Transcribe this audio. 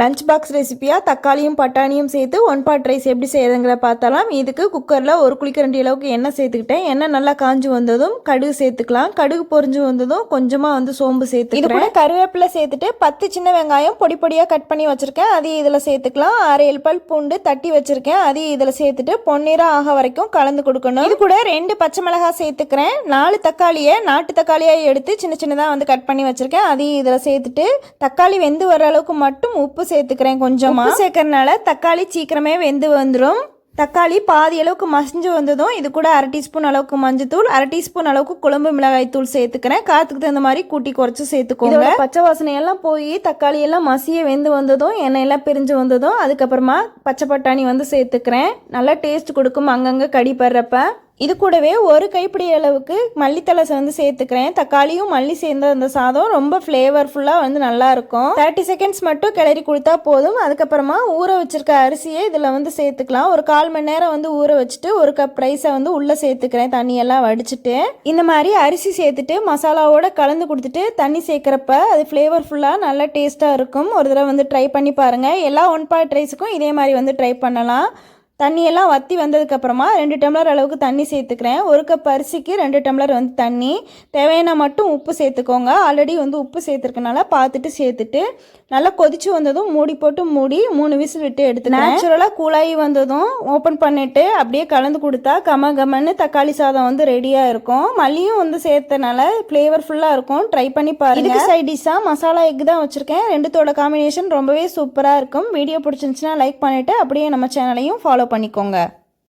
Lunch box ரெசிபியாக தக்காளியும் பட்டாணியும் சேர்த்து one pot rice எப்படி செய்கிறதுங்கிற பார்த்தாலாம். இதுக்கு குக்கரில் ஒரு குளிக்கரண்டி அளவுக்கு எண்ணெய் சேர்த்துக்கிட்டேன். எண்ணெய் நல்லா காஞ்சு வந்ததும் கடுகு சேர்த்துக்கலாம். கடுகு பொரிஞ்சு வந்ததும் கொஞ்சமாக வந்து சோம்பு சேர்த்து இது கூட கருவேப்பிலை சேர்த்துட்டு பத்து சின்ன வெங்காயம் பொடி பொடியாக கட் பண்ணி வச்சுருக்கேன். அதையும் இதில் சேர்த்துக்கலாம். அரை பல் பூண்டு தட்டி வச்சுருக்கேன். அதையும் இதில் சேர்த்துட்டு பொன்னிறம் ஆக வரைக்கும் கலந்து கொடுக்கணும். இது கூட ரெண்டு பச்சை மிளகாய் சேர்த்துக்கிறேன். நாலு தக்காளியை நாட்டு தக்காளியாக எடுத்து சின்ன சின்னதாக வந்து கட் பண்ணி வச்சுருக்கேன். அதையும் இதில் சேர்த்துட்டு தக்காளி வெந்து வர அளவுக்கு மட்டும் உப்பு சேர்த்துக்கிறேன் கொஞ்சமாக உப்பு சேர்க்கறனால தக்காளி சீக்கிரமே வெந்து வந்துடும் தக்காளி பாதி அளவுக்கு மசிஞ்சு வந்ததும் இது கூட அரை டீஸ்பூன் அளவுக்கு மஞ்சத்தூள் அரை டீஸ்பூன் அளவுக்கு குழம்பு மிளகாய் தூள் சேர்த்துக்கிறேன். காத்துக்கு தகுந்த மாதிரி கூட்டி குறைச்சி சேர்த்துக்கோங்க. பச்சை வாசனை எல்லாம் போய் தக்காளி எல்லாம் மசிய வெந்து வந்ததும் எண்ணெய் எல்லாம் பிரிஞ்சு வந்ததும் அதுக்கப்புறமா பச்சை பட்டாணி வந்து சேர்த்துக்கிறேன். நல்லா டேஸ்ட் கொடுக்கும் அங்கங்கே கடி படுறப்ப. இது கூடவே ஒரு கைப்பிடி அளவுக்கு மல்லித்தலை வந்து சேர்த்துக்கிறேன். தக்காளியும் மல்லி சேர்ந்த அந்த சாதம் ரொம்ப ஃப்ளேவர்ஃபுல்லாக வந்து நல்லா இருக்கும். தேர்ட்டி செகண்ட்ஸ் மட்டும் கிளறி கொடுத்தா போதும். அதுக்கப்புறமா ஊற வச்சிருக்க அரிசியை இதில் வந்து சேர்த்துக்கலாம். ஒரு கால் மணி நேரம் வந்து ஊற வச்சுட்டு ஒரு கப் ரைஸை வந்து உள்ளே சேர்த்துக்கிறேன். தண்ணியெல்லாம் வடிச்சிட்டு. இந்த மாதிரி அரிசி சேர்த்துட்டு மசாலாவோட கலந்து கொடுத்துட்டு தண்ணி சேர்க்குறப்ப அது ஃப்ளேவர்ஃபுல்லாக நல்லா டேஸ்ட்டாக இருக்கும். ஒரு தடவை வந்து ட்ரை பண்ணி பாருங்கள் எல்லா ஒன் பாட் ரைஸுக்கும் இதே மாதிரி வந்து ட்ரை பண்ணலாம். தண்ணியெல்லாம் வற்றி வந்ததுக்கப்புறமா ரெண்டு டம்ளர் அளவுக்கு தண்ணி சேர்த்துக்கிறேன். ஒரு கப் அரிசிக்கு ரெண்டு டம்ளர் வந்து தண்ணி. தேவையான மட்டும் உப்பு சேர்த்துக்கோங்க. ஆல்ரெடி வந்து உப்பு சேர்த்துருக்கனால பார்த்துட்டு சேர்த்துட்டு நல்லா கொதிச்சு வந்ததும் மூடி போட்டு மூடி மூணு விசில் விட்டு எடுத்து நேச்சுரலாக கூலாகி வந்ததும் ஓப்பன் பண்ணிவிட்டு அப்படியே கலந்து கொடுத்தா கம கமன்னு தக்காளி சாதம் வந்து ரெடியாக இருக்கும். மல்லியும் வந்து சேர்த்தனால ஃப்ளேவர்ஃபுல்லாக இருக்கும். ட்ரை பண்ணி பாருங்க. சைட் டிஷ்ஷாக மசாலா எக் தான் வச்சுருக்கேன். ரெண்டுத்தோட காம்பினேஷன் ரொம்பவே சூப்பராக இருக்கும். வீடியோ பிடிச்சிருந்துச்சுன்னா லைக் பண்ணிவிட்டு அப்படியே நம்ம சேனலையும் ஃபாலோ ஃபாலோ பண்ணிக்கோங்க.